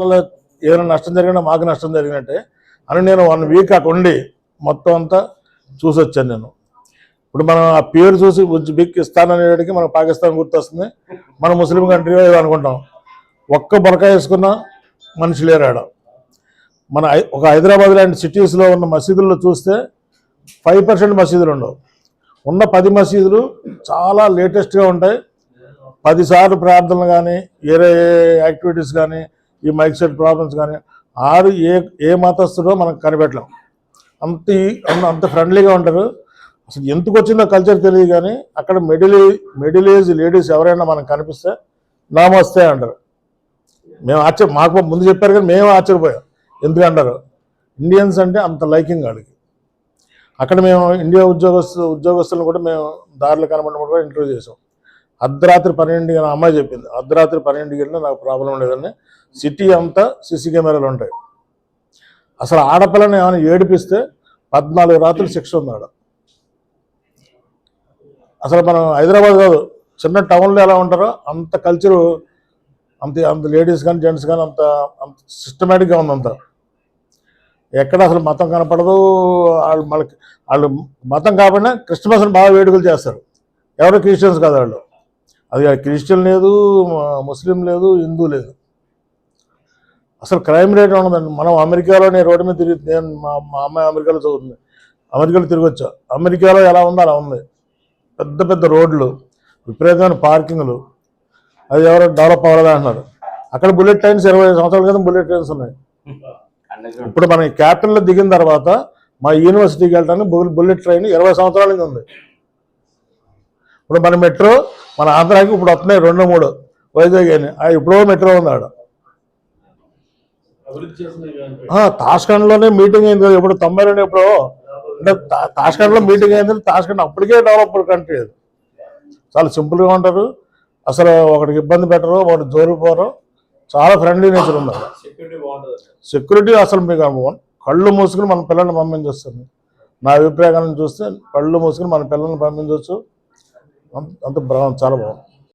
పిల్లలు ఏదైనా నష్టం జరిగినా మాకు నష్టం జరిగినట్టే. అని నేను వన్ వీక్ అక్కడ ఉండి మొత్తం అంతా చూసి వచ్చాను నేను. ఇప్పుడు మనం ఆ పేరు చూసి ఉజ్బెకిస్తాన్ అనేటికి మనం పాకిస్తాన్ గుర్తొస్తుంది. మన ముస్లిం కంట్రీ ఏదో అనుకుంటాం. ఒక్క బొరకాయ వేసుకున్న మనిషి లేరాడ. మన హై- ఒక హైదరాబాద్ లాంటి సిటీస్లో ఉన్న మసీదుల్లో చూస్తే ఫైవ్ పర్సెంట్ మసీదులు ఉండవు. ఉన్న పది మసీదులు చాలా లేటెస్ట్గా ఉంటాయి. పదిసార్లు ప్రార్థనలు కానీ వేరే యాక్టివిటీస్ కానీ ఈ మైక్ సెట్ ప్రాబ్లమ్స్ కానీ ఆరు ఏ ఏ మతస్థుడో మనకు కనిపెట్టలేం. అంత అంత- ఫ్రెండ్లీగా ఉంటారు. అసలు ఎందుకు వచ్చిందో కల్చర్ తెలియదు కానీ అక్కడ మిడిల్ మిడిల్ ఏజ్ లేడీస్ ఎవరైనా మనకు కనిపిస్తే నామస్తే అంటారు. మేము ఆశ్చర్య మాకు ముందు చెప్పారు కానీ మేము ఆశ్చర్యపోయాం. ఎందుకు అంటారు? ఇండియన్స్ అంటే అంత లైకింగ్ వాళ్ళకి. అక్కడ మేము ఇండియా ఉద్యోగస్తు ఉద్యోగస్తులను కూడా మేము దారిలో కనబడినప్పుడు కూడా ఇంటర్వ్యూ చేసాం. అర్ధరాత్రి పన్నెండుకి నా అమ్మాయి చెప్పింది అర్ధరాత్రి పన్నెండుకి వెళ్ళినా నాకు ప్రాబ్లం లేదని సిటీ అంతా సిసి కెమెరాలు ఉంటాయి. అసలు ఆడపిల్లని ఏమైనా ఏడిపిస్తే పద్నాలుగు రాత్రులు శిక్ష ఉంది ఆడ. అసలు మనం హైదరాబాద్ కాదు చిన్న టౌన్లో ఎలా ఉంటారో అంత కల్చరు అంత అంత లేడీస్ కానీ జెంట్స్ కానీ అంత అంత సిస్టమేటిక్గా ఉంది అంత. ఎక్కడ అసలు మతం కనపడదు వాళ్ళు మనకి వాళ్ళు మతం కాకుండా క్రిస్మస్ని బాగా వేడుకలు చేస్తారు. ఎవరు క్రిస్టియన్స్ కాదు వాళ్ళు. అది క్రిస్టియన్ లేదు ముస్లిం లేదు హిందూ లేదు. అసలు క్రైమ్ రేట్ ఉండదండి మనం అమెరికాలో నేను రోడ్డు మీద తిరిగి నేను మా మా అమ్మాయి అమెరికాలో చదువుతుంది. అమెరికాలో తిరిగి వచ్చా. అమెరికాలో ఎలా ఉందో? అలా ఉంది. పెద్ద పెద్ద రోడ్లు విపరీతమైన పార్కింగ్లు. అది ఎవరో డెవలప్ అవ్వలేదు అంటున్నారు. అక్కడ బుల్లెట్ ట్రైన్స్ ఇరవై సంవత్సరాల క్రితం బుల్లెట్ ట్రైన్స్ ఉన్నాయి. ఇప్పుడు మనం క్యాపిటల్లో దిగిన తర్వాత మా యూనివర్సిటీకి వెళ్ళడానికి బుల్లెట్ ట్రైన్ ఇరవై సంవత్సరాల ఉంది. ఇప్పుడు మన మెట్రో మన ఆంధ్రాకి ఇప్పుడు వస్తున్నాయి రెండు మూడు. వైజాగ్ అని. ఆ ఎప్పుడో మెట్రో ఆ, తాష్కండ్లోనే మీటింగ్ అయింది కదా ఇప్పుడు తొంభైలోనే ఎప్పుడో? అంటే తాష్కండ్లో మీటింగ్ అయింది తాష్కండ్ అప్పటికే డెవలప్ కంట్రీ అది. చాలా సింపుల్గా ఉంటారు. అసలు ఒకటికి ఇబ్బంది పెట్టరు ఒకటి జోరిపోరు. చాలా ఫ్రెండ్లీ నేచర్ ఉన్నారు సెక్యూరిటీ అసలు. మీకు కళ్ళు మూసుకుని మన పిల్లల్ని పంపించొస్తుంది. నా అభిప్రాయం చూస్తే కళ్ళు మూసుకుని మన పిల్లల్ని పంపించవచ్చు. అంత అంత బాగుంది చాలా బాగుంది.